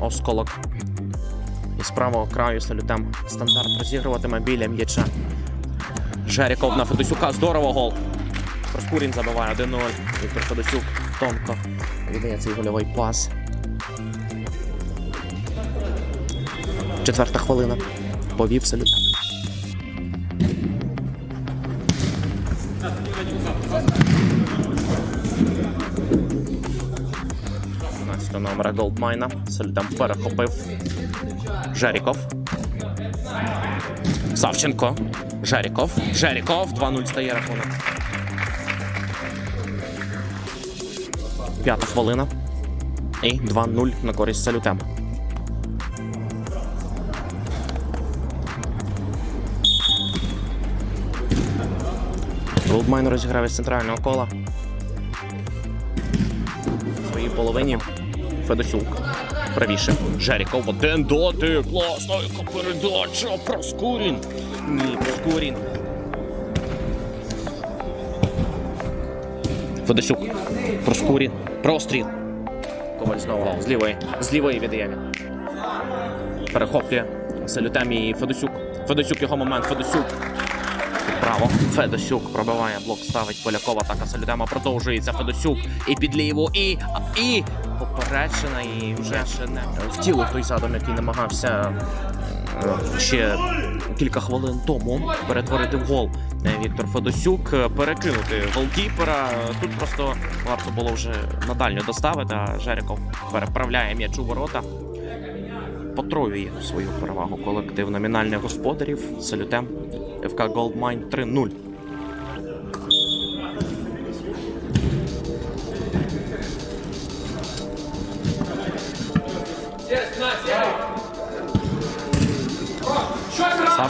Осколок. І з правого краю салютем стандарт розігруватиме біля м'яча. Жеріков на Федосюка. Здорово гол. Проскурін забиває 1-0. Віктор Федосюк тонко віддає цей гольовий пас. Четверта хвилина. Повів салют. Настя номера Голдмайна. Салютем перехопив. Жеріков. Савченко. Жеріков. Жеріков. 2-0 стає рахунок. П'ята хвилина. І 2-0 на користь салютем. Голдмайн розіграв із центрального кола. В своїй половині Федосюк. Правіше. Жеріков один доти. Класно, яка передача. Проскурін. Ні, Проскурін. Федосюк. Проскурін. Простріл. Коваль знову. З лівої. З лівої віддає. Перехоплює. Салютем і Федосюк. Федосюк його момент. Федосюк. Право. Федосюк пробиває блок, ставить Полякова. Атака Салютема продовжується. Федосюк і під ліву, і. і поперечина, і вже ще не втілив той задум, який намагався е, ще кілька хвилин тому перетворити в гол. Е, Віктор Федосюк е, перекинути голкіпера. Тут просто варто було вже на доставити. А Жеріков переправляє м'яч у ворота. Потроює свою перевагу колектив номінальних господарів. Салютем ФК Голдмайн 3-0.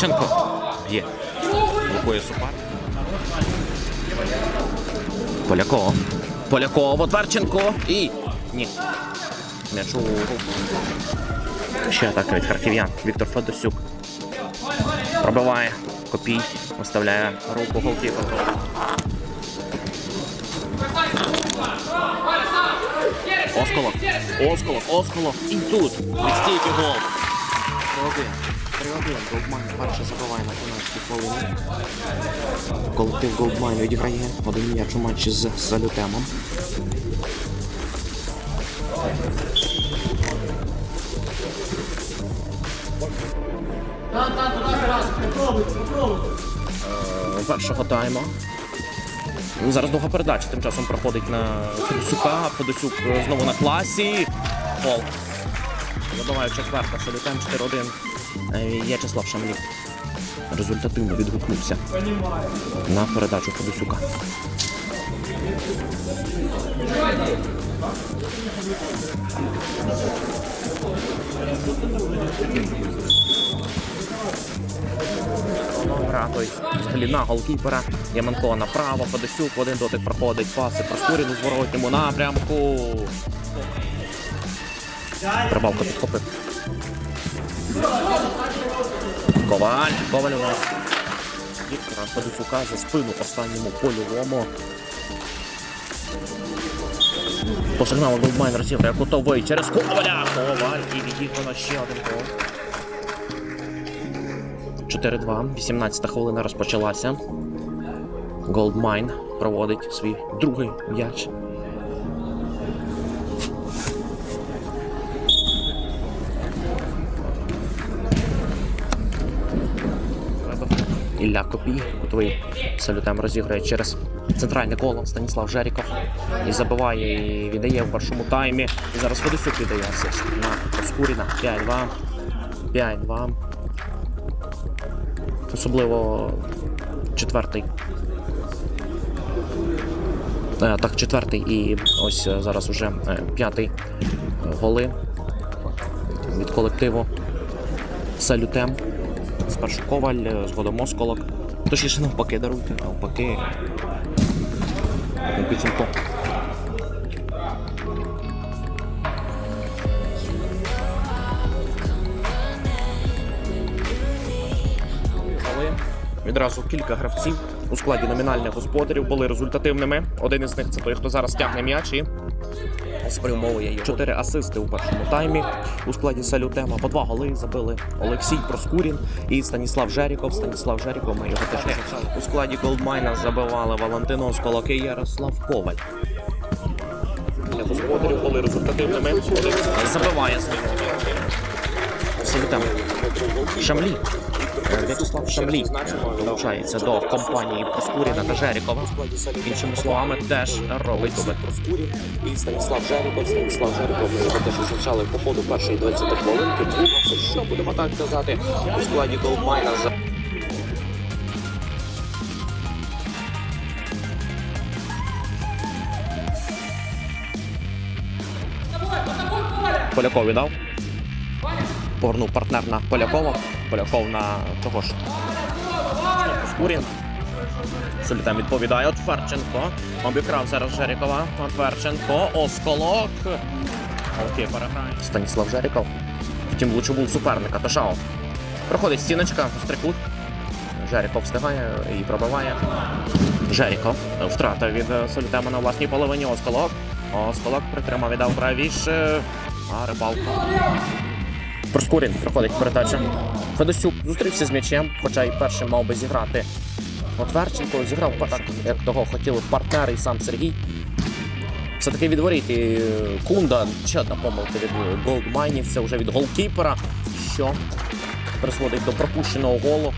Савченко б'є. Блокує супер. Поляков. Поляков, Отверченко і. Ні. М'яч у руку. Ще атака від харків'ян. Віктор Федосюк. Пробиває. Копій. Оставляє руку голкіпер. Осколок. Осколок, осколок. І тут. Відстійки гол. 3-1. 3-1. Голдмайн перше забиває на 15 хвилині. Колектив Голдмайн відіграє один м'яч у матчі з Салютемом. Е, першого тайму. Ну, Зараз довга передача тим часом проходить на Федосюка. Федосюк е, знову на класі. Гол. Забиває четверта, Солітем 4-1. Е, В'ячеслав Шамлів результативно відгукнувся на передачу Федосюка. Гра той взагалі на голкіпера. Яманко направо, Федосюк, один дотик проходить паси Проскурін у зворотньому напрямку. Прибавка підхопив. Коваль. Коваль у нас. Віктора Федосюка за спину останньому польовому. По сигналу Голдмайн розіграє кутовий через Коваля. Коваль і відіграно ще один гол. 4-2. 18 хвилина розпочалася. Голдмайн проводить свій другий м'яч. Ілля Копій, кутовий салютем розіграє через центральне коло Станіслав Жеріков. І забиває, і віддає в першому таймі. І зараз Федосюк віддає асист на Проскуріна. 5-2. 5-2. Особливо четвертий. Е, Так, четвертий і ось е, зараз уже е, п'ятий голи від колективу Салютем. Спершу Коваль, е, згодом Осколок. Точніше навпаки даруйте, навпаки. Підсумку. Відразу кілька гравців у складі номінальних господарів були результативними. Один із них це той, хто зараз тягне м'яч і спрямовує його. Чотири асисти у першому таймі у складі Салютема. По два голи забили Олексій Проскурін і Станіслав Жеріков. Станіслав Жеріков, ми його теж. У складі Голдмайна забивали Валентин Осколок і Ярослав Коваль. Для господарів були результативними. Забиває зміну. Салютем. Шамлі. В'ячеслав Шамлі долучається до компанії Проскуріна та Жерікова. Іншими словами, теж робить добре. Проскурін і Станіслав Жеріков. Станіслав Жеріков ми теж визначали по ходу першої 20 хвилинки. Двумався, що будемо так казати у складі Голдмайна. за- Поляков віддав. Повернув партнер на Полякова. Поляков на того ж. Скурін. Солітам відповідає. От Ферченко. Обікрав зараз Жерікова. От Ферченко. Осколок. Окей, переграє. Станіслав Жеріков. Втім, лучше був суперника. Ташао. Проходить стіночка, стрикут. Жеріков встигає і пробиває. Жеріков. Втрата від Солітема на власній половині. Осколок. Осколок притримав, віддав правіше. А рибалка. Проскурін проходить передача. Федосюк зустрівся з м'ячем, хоча і першим мав би зіграти. От Верченко зіграв так, як того хотіли партнери і сам Сергій. Все-таки від воріт і Кунда, ще одна помилка від голдмайнів, це вже від голкіпера, що призводить до пропущеного голу.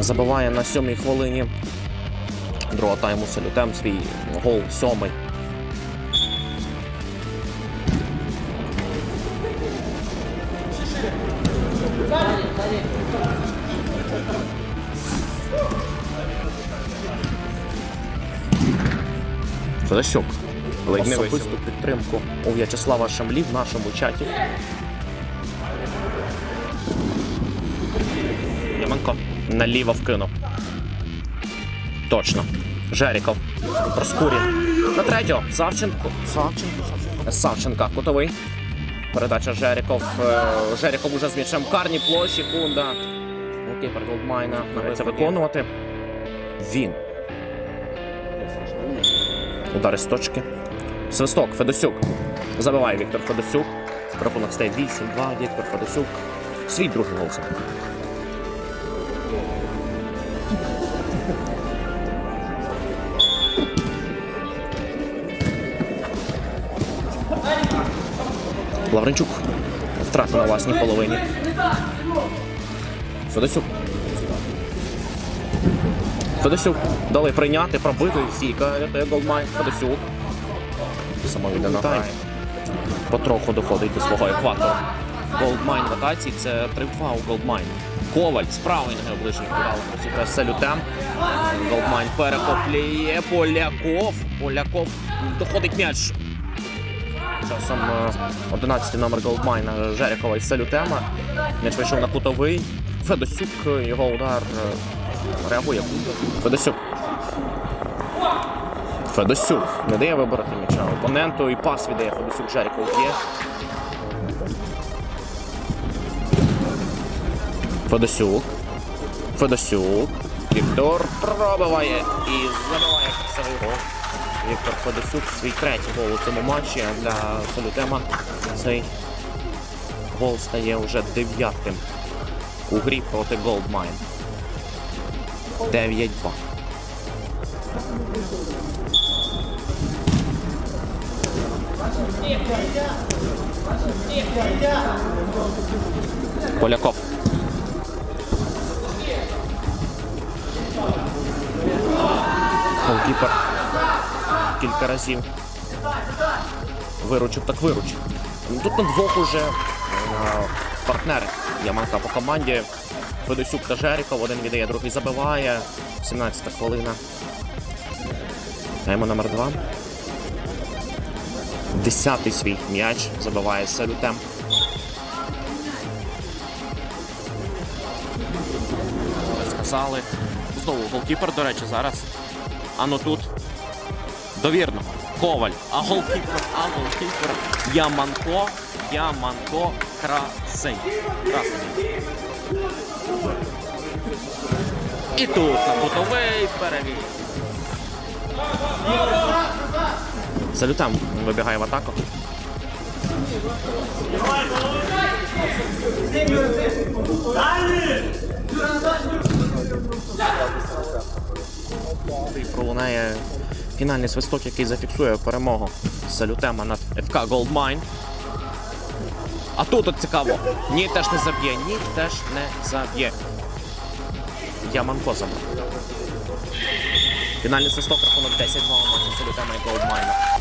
Забиває на сьомій хвилині другого тайму салютем свій гол сьомий. Федосюк. Ледь не Особисту підтримку у В'ячеслава Шамлі в нашому чаті. Яменко наліво вкинув. Точно. Жеріков. Проскурін. На третього. Савченко. Савченко. Савченко. Савченка. Кутовий. Передача Жеріков. Е, Жеріков уже з м'ячем в карній площі. Кунда. Окей, Голдмайна. Намагається виконувати. Він. Удари з точки. Свисток, Федосюк. Забиває Віктор Федосюк. Рахунок стає 8-2. Віктор Федосюк. Свій другий гол. забив. Лавренчук. Втрата на власній половині. Федосюк. Федосюк. Дали прийняти, пробити. Сіка. Це Голдмайн. Федосюк. Самовіддано грає. Потроху доходить до свого екватора. Голдмайн в атаці. Це 3-2 у Голдмайн. Коваль з правої ноги ближній. Якраз салютем. Голдмайн перехоплює. Поляков. Поляков. Доходить м'яч. Часом е, 11 номер Голдмайна Жерякова і Салютема. М'яч вийшов на кутовий. Федосюк, е, його удар е, реагує. Федосюк. Федосюк не дає вибороти м'яча опоненту і пас віддає Федосюк Жеріков є. Федосюк. Федосюк. Віктор пробиває і забиває красивий гол. Віктор Федосюк свій третій гол у цьому матчі, для Солютема цей гол стає вже дев'ятим у грі проти Голдмайн. 9-2. Поляков. Голкіпер кілька разів. Виручив так виручив. Ну, Тут на двох уже е, партнери Яманка по команді. Федосюк та Жеріков. Один віддає, другий забиває. 17 хвилина. Таймо номер два. Десятий свій м'яч забиває салютем. Сказали. Знову голкіпер, до речі, зараз. А ну тут. Довірно. Коваль. А голкіпер, а голкіпер. Яманко. Яманко. Красень. Красень. І тут на бутовий перевіз. Салютам вибігає в атаку. І пролунає фінальний свисток, який зафіксує перемогу Салютема над ФК Goldmine. А тут от цікаво. Ні, теж не заб'є, ні, теж не заб'є. Яманко забрав. Фінальний свисток рахунок 10-2 у матчі Салютема і Goldmine.